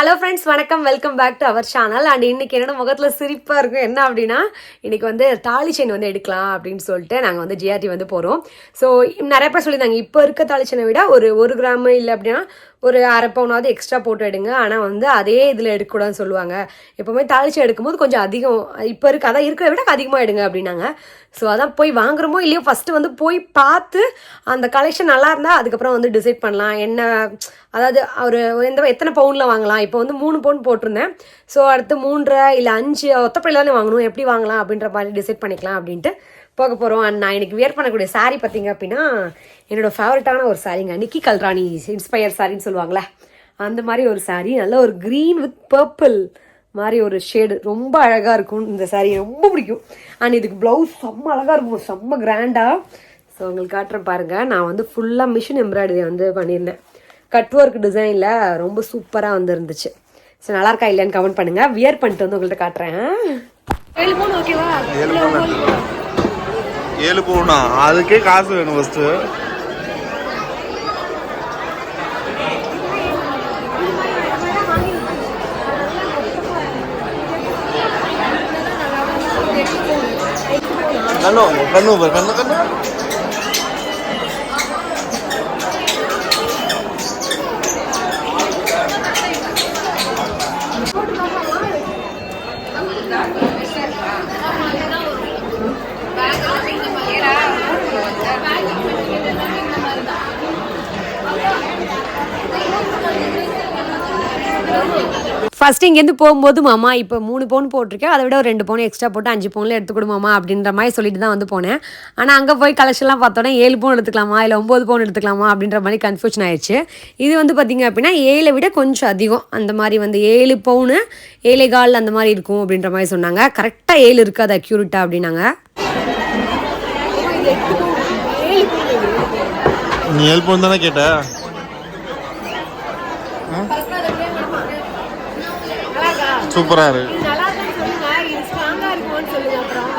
Hello friends வணக்கம். Welcome back to our channel and இன்னைக்கு என்னோட முகத்தில் சிரிப்பாக இருக்கும். என்ன அப்படின்னா இன்றைக்கி வந்து தாலி செயின் வந்து எடுக்கலாம் அப்படின்னு சொல்லிட்டு நாங்கள் வந்து ஜிஆர்டி வந்து போகிறோம் ஸோ நிறைய பேர் சொல்லியிருந்தாங்க இப்போ இருக்க தாலி செயினை விட ஒரு ஒரு கிராம் இல்லை அப்படின்னா ஒரு அரை பவுனாவது எக்ஸ்ட்ரா போட்டு எடுங்க. ஆனால் வந்து அதே இதில் எடுக்கக்கூடாதுன்னு சொல்லுவாங்க. எப்போவுமே தாளிச்சு எடுக்கும்போது கொஞ்சம் அதிகம் இப்போ இருக்க அதான் இருக்கிறத விட அதிகமாக எடுங்க அப்படின்னாங்க. ஸோ அதான் போய் வாங்குறோமோ இல்லையோ ஃபஸ்ட்டு வந்து போய் பார்த்து அந்த கலெக்ஷன் நல்லா இருந்தால் அதுக்கப்புறம் வந்து டிசைட் பண்ணலாம். என்ன அதாவது ஒரு எந்த எத்தனை பவுனில் வாங்கலாம். இப்போ வந்து மூணு பவுன் போட்டிருந்தேன். ஸோ அடுத்து மூன்றரை இல்லை அஞ்சு ஒத்தப்படையில் தானே வாங்கணும். எப்படி வாங்கலாம் அப்படின்ற மாதிரி டிசைட் பண்ணிக்கலாம் அப்படின்ட்டு போக போகிறோம் அண்ட் நான் இன்னைக்கு வியர் பண்ணக்கூடிய saree பார்த்தீங்க அப்படின்னா என்னோட ஃபேவரட்டான ஒரு சாரீங்க நிக்கி கல்ராணி இன்ஸ்பயர் சாரின்னு சொல்லுவாங்களே அந்த மாதிரி ஒரு saree நல்ல ஒரு க்ரீன் வித் பர்பிள் மாதிரி ஒரு ஷேடு ரொம்ப அழகாக இருக்கும் இந்த saree. ரொம்ப பிடிக்கும். அண்ட் இதுக்கு ப்ளவுஸ் செம்ம அழகாக இருக்கும். செம்ம கிராண்டாக ஸோ உங்களுக்கு காட்டுறேன் பாருங்கள் நான் வந்து ஃபுல்லாக மிஷின் எம்ப்ராய்டரி வந்து பண்ணியிருந்தேன். கட் ஒர்க் டிசைனில் ரொம்ப சூப்பராக வந்துருந்துச்சு. ஸோ நல்லா இருக்கா இல்லையான்னு கமெண்ட் பண்ணுங்கள் வியர் பண்ணிட்டு வந்து உங்கள்கிட்ட காட்டுறேன். ஓகேவா ஏழு பவுன்? பவுனா அதுக்கே காசு வேணும் ஃபஸ்ட்டு கண்ணு கண்ணு பாரு, கண்ணு. ஃபர்ஸ்ட் இங்கேருந்து போகும்போது மாமா இப்போ மூணு பவுன் போட்டிருக்கேன். அதை விட ஒரு ரெண்டு பவுன் எக்ஸ்ட்ரா போட்டு அஞ்சு பவுனில் எடுத்துக்கொடு மாமா அப்படின்ற மாதிரி சொல்லிட்டு தான் வந்து போனேன். ஆனால் அங்கே போய் கலெக்ஷன்லாம் பார்த்தோன்னே ஏழு பவுன் எடுத்துக்கலாமா? இல்லை ஒம்பது பவுன் எடுத்துக்கலாமா? அப்படின்ற மாதிரி கன்ஃபியூஷன் ஆயிடுச்சு இது வந்து பார்த்தீங்க அப்படின்னா ஏழை விட கொஞ்சம் அதிகம். அந்த மாதிரி வந்து ஏழு பவுனு ஏழை கால் அந்த மாதிரி இருக்கும் அப்படின்ற மாதிரி சொன்னாங்க. கரெக்டாக ஏழு இருக்காது அக்யூரேட்டாக அப்படின்னாங்க. நீ ஏழு பவுன் தானே கேட்ட சூப்பரா இருக்கு நல்லா இருக்குன்னு சொல்லுங்க இது ஸ்ட்ராங்காக இருக்கும்னு சொல்லுங்க. அப்புறம்.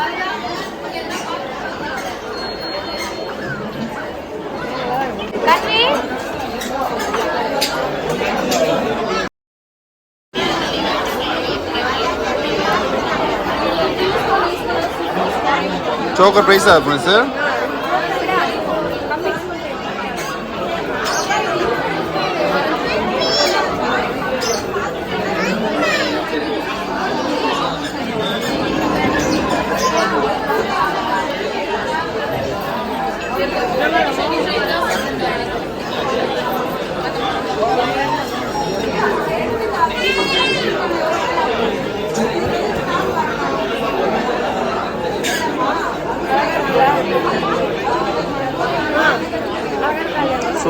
சோக்கர் ப்ரைஸா இருக்கும் சார்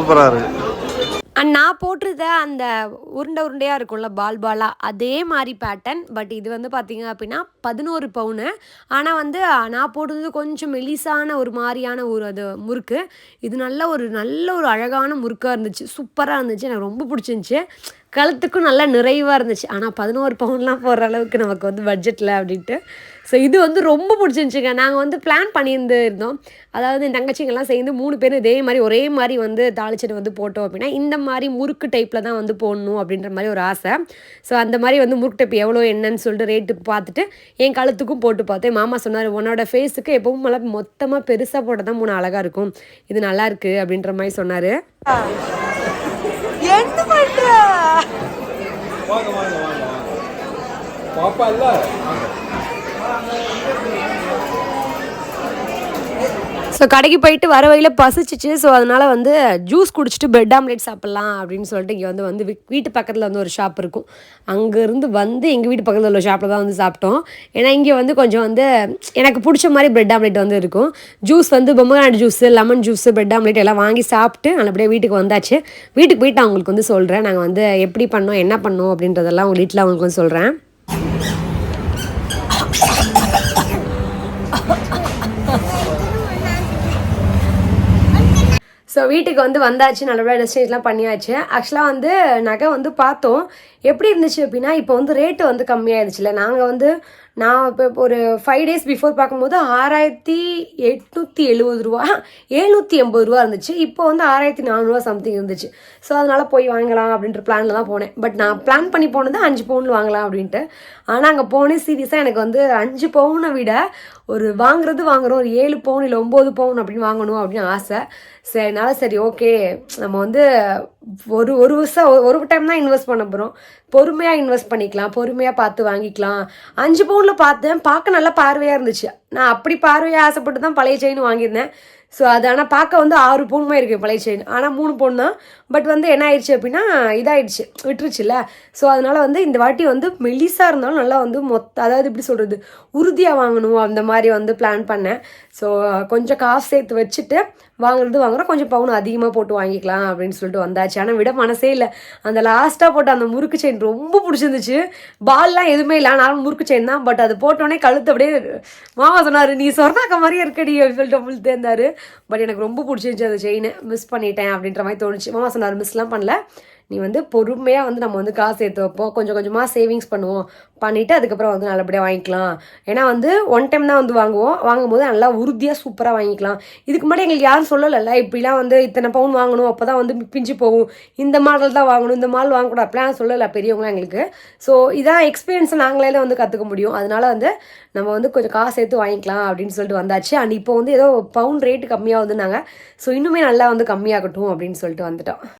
சூப்பராக இருக்கு அண்ட் நான் போட்டிருந்த அந்த உருண்டை உருண்டையாக இருக்கும்ல பால் பாலாக அதே மாதிரி பேட்டர்ன் பட் இது வந்து பார்த்தீங்க அப்படின்னா பதினோரு பவுனு. ஆனால் வந்து நான் போட்டிருந்தது கொஞ்சம் மெலிசான ஒரு மாதிரியான ஒரு அது முறுக்கு. இது நல்ல ஒரு நல்ல ஒரு அழகான முறுக்காக இருந்துச்சு. சூப்பராக இருந்துச்சு. எனக்கு ரொம்ப பிடிச்சிருந்துச்சி. கழுத்துக்கும் நல்லா நிறைவாக இருந்துச்சு. ஆனால் பதினோரு பவுன்லாம் போடுற அளவுக்கு நமக்கு வந்து பட்ஜெட்டில் அப்படின்ட்டு ஸோ இது வந்து ரொம்ப பிடிச்சிருந்துச்சுங்க. நாங்கள் வந்து பிளான் பண்ணியிருந்து இருந்தோம் அதாவது என் தங்கச்சிங்கெல்லாம் சேர்ந்து மூணு பேரும் இதே மாதிரி ஒரே மாதிரி வந்து தாளிச்சிட்டு வந்து போட்டோம் அப்படின்னா இந்த மாதிரி முறுக்கு டைப்பில் தான் வந்து போடணும் அப்படின்ற மாதிரி ஒரு ஆசை. ஸோ அந்த மாதிரி வந்து முறுக்கு டைப் எவ்வளோ என்னன்னு சொல்லிட்டு ரேட்டு பார்த்துட்டு என் கழுத்துக்கும் போட்டு பார்த்தேன். மாமா சொன்னார் உன்னோட ஃபேஸுக்கு எப்பவும் நல்லா மொத்தமாக பெருசாக போட்டால் தான் மூணு அழகாக இருக்கும். இது நல்லா இருக்கு அப்படின்ற மாதிரி சொன்னார். என்ன பண்ற? பாப்பா இல்ல? ஸோ கடைக்கு போயிட்டு வர வழியில் பசிச்சிச்சு. ஸோ அதனால் வந்து ஜூஸ் குடிச்சிட்டு பெட் ஆம்லேட் சாப்பிட்லாம் அப்படின்னு சொல்லிட்டு இங்கே வந்து வந்து வீட்டு பக்கத்தில் வந்து ஒரு ஷாப் இருக்கும். அங்கேருந்து வந்து எங்கள் வீட்டு பக்கத்தில் உள்ள ஷாப்பில் தான் வந்து சாப்பிட்டோம். ஏன்னா இங்கே வந்து கொஞ்சம் வந்து எனக்கு பிடிச்ச மாதிரி பிரெட் ஆம்லேட் வந்து இருக்கும். ஜூஸ் வந்து பொம்மகாண்டு juice lemon juice bread omelette எல்லாம் வாங்கி சாப்பிட்டு நல்லபடியாக வீட்டுக்கு வந்தாச்சு. வீட்டுக்கு போயிட்டு அவங்களுக்கு வந்து சொல்கிறேன் நாங்கள் வந்து எப்படி பண்ணோம் என்ன பண்ணோம் அப்படின்றதெல்லாம் உங்கள் வீட்டில் அவங்களுக்கு வந்து சொல்கிறேன் ஸோ வீட்டுக்கு வந்து வந்தாச்சு. நல்லபடியாக டெஸ்டினேஷன்லாம் பண்ணியாச்சு. ஆக்சுவலாக வந்து நகை வந்து பார்த்தோம். எப்படி இருந்துச்சு அப்படின்னா இப்போ வந்து ரேட்டு வந்து கம்மியாயிருச்சுல நாங்கள் வந்து நான் இப்போ ஒரு ஃபைவ் டேஸ் பிஃபோர் பார்க்கும்போது ஆறாயிரத்தி எட்நூற்றி எழுபது ரூபா எழுநூற்றி எண்பது ரூபா இருந்துச்சு. இப்போ வந்து ஆறாயிரத்தி நானூறுவா சம்திங் இருந்துச்சு. ஸோ அதனால் போய் வாங்கலாம் அப்படின்ற பிளானில் தான் போனேன். பட் நான் பிளான் பண்ணி போனது அஞ்சு பவுன் வாங்கலாம் அப்படின்ட்டு. ஆனால் அங்கே போனேன் சீரியஸாக எனக்கு வந்து அஞ்சு பவுனை விட ஒரு வாங்குறது வாங்குறோம் ஒரு ஏழு பவுன் இல்லை ஒம்பது பவுன் அப்படின்னு வாங்கணும் அப்படின்னு ஆசை. சரி அதனால சரி ஓகே நம்ம வந்து ஒரு ஒரு வருஷம் ஒரு- ஒரு டைம் தான் இன்வெஸ்ட் பண்ண போகிறோம் பொறுமையாக இன்வெஸ்ட் பண்ணிக்கலாம் பொறுமையாக பார்த்து வாங்கிக்கலாம். அஞ்சு பவுன் பவுனில் பார்த்தேன். பார்க்க நல்லா பார்வையாக இருந்துச்சு. நான் அப்படி பார்வையாக ஆசைப்பட்டு தான் பழைய செயின் வாங்கியிருந்தேன். ஸோ அது ஆனால் பார்க்க வந்து ஆறு பவுன் இருக்குது பழைய செயின் ஆனால் மூணு பவுன் தான். பட் வந்து என்ன ஆயிடுச்சு அப்படின்னா இதாயிடுச்சு. விட்டுருச்சுல்ல. ஸோ அதனால் வந்து இந்த வாட்டி வந்து மெலிசாக இருந்தாலும் நல்லா வந்து மொத்த அதாவது எப்படி சொல்கிறது உறுதியாக வாங்கணும். அந்த மாதிரி வந்து பிளான் பண்ணேன். ஸோ கொஞ்சம் காசு சேர்த்து வச்சுட்டு வாங்குறது வாங்குறோம். கொஞ்சம் பவுன் அதிகமாக போட்டு வாங்கிக்கலாம் அப்படின்னு சொல்லிட்டு வந்தாச்சு. ஆனால் விட மனசே இல்லை. அந்த லாஸ்ட்டாக போட்ட அந்த முறுக்கு செயின் ரொம்ப பிடிச்சிருந்துச்சு. பால்லாம் எதுவுமே இல்லை. நானும் முறுக்கு செயின் தான். பட் அது போட்டோடனே கழுத்து அப்படியே மாமா சொன்னார் நீ சொன்னாக்க மாதிரியே இருக்கடி அப்படின்னு சொல்லிட்டு முழுத்தே இருந்தார் பட் எனக்கு ரொம்ப பிடிச்சிருந்துச்சு அந்த செயின் மிஸ் பண்ணிட்டேன் அப்படின்ற மாதிரி தோணுச்சு. மாமா சொன்னார் மிஸ்லாம் பண்ணல. நீ வந்து பொறுமையாக வந்து நம்ம வந்து காசு சேர்த்து வைப்போம். கொஞ்சம் கொஞ்சமாக சேவிங்ஸ் பண்ணுவோம். பண்ணிவிட்டு அதுக்கப்புறம் வந்து நல்லபடியாக வாங்கிக்கலாம். ஏன்னா வந்து ஒன் டைம் தான் வந்து வாங்குவோம். வாங்கும்போது நல்லா உறுதியாக சூப்பராக வாங்கிக்கலாம். இதுக்கு முன்னாடி எங்களுக்கு யாரும் சொல்லலைல்ல. இப்படிலாம் வந்து இத்தனை பவுன் வாங்கணும். அப்போ தான் வந்து பிஞ்சு போகும். இந்த மாடல் தான் வாங்கணும். இந்த மாடல் வாங்கக்கூடாது அப்படிலாம் சொல்லலை பெரியவங்களாம் எங்களுக்கு. ஸோ இதான் எக்ஸ்பீரியன்ஸை நாங்களே தான் வந்து கற்றுக்க முடியும். அதனால வந்து நம்ம வந்து கொஞ்சம் காசு சேர்த்து வாங்கிக்கலாம் அப்படின்னு சொல்லிட்டு வந்தாச்சு. அண்ட் இப்போ வந்து ஏதோ பவுன் ரேட்டு கம்மியாக வந்துனாங்க. ஸோ இன்னுமே நல்லா வந்து கம்மியாகட்டும் அப்படின்னு சொல்லிட்டு வந்துட்டோம்.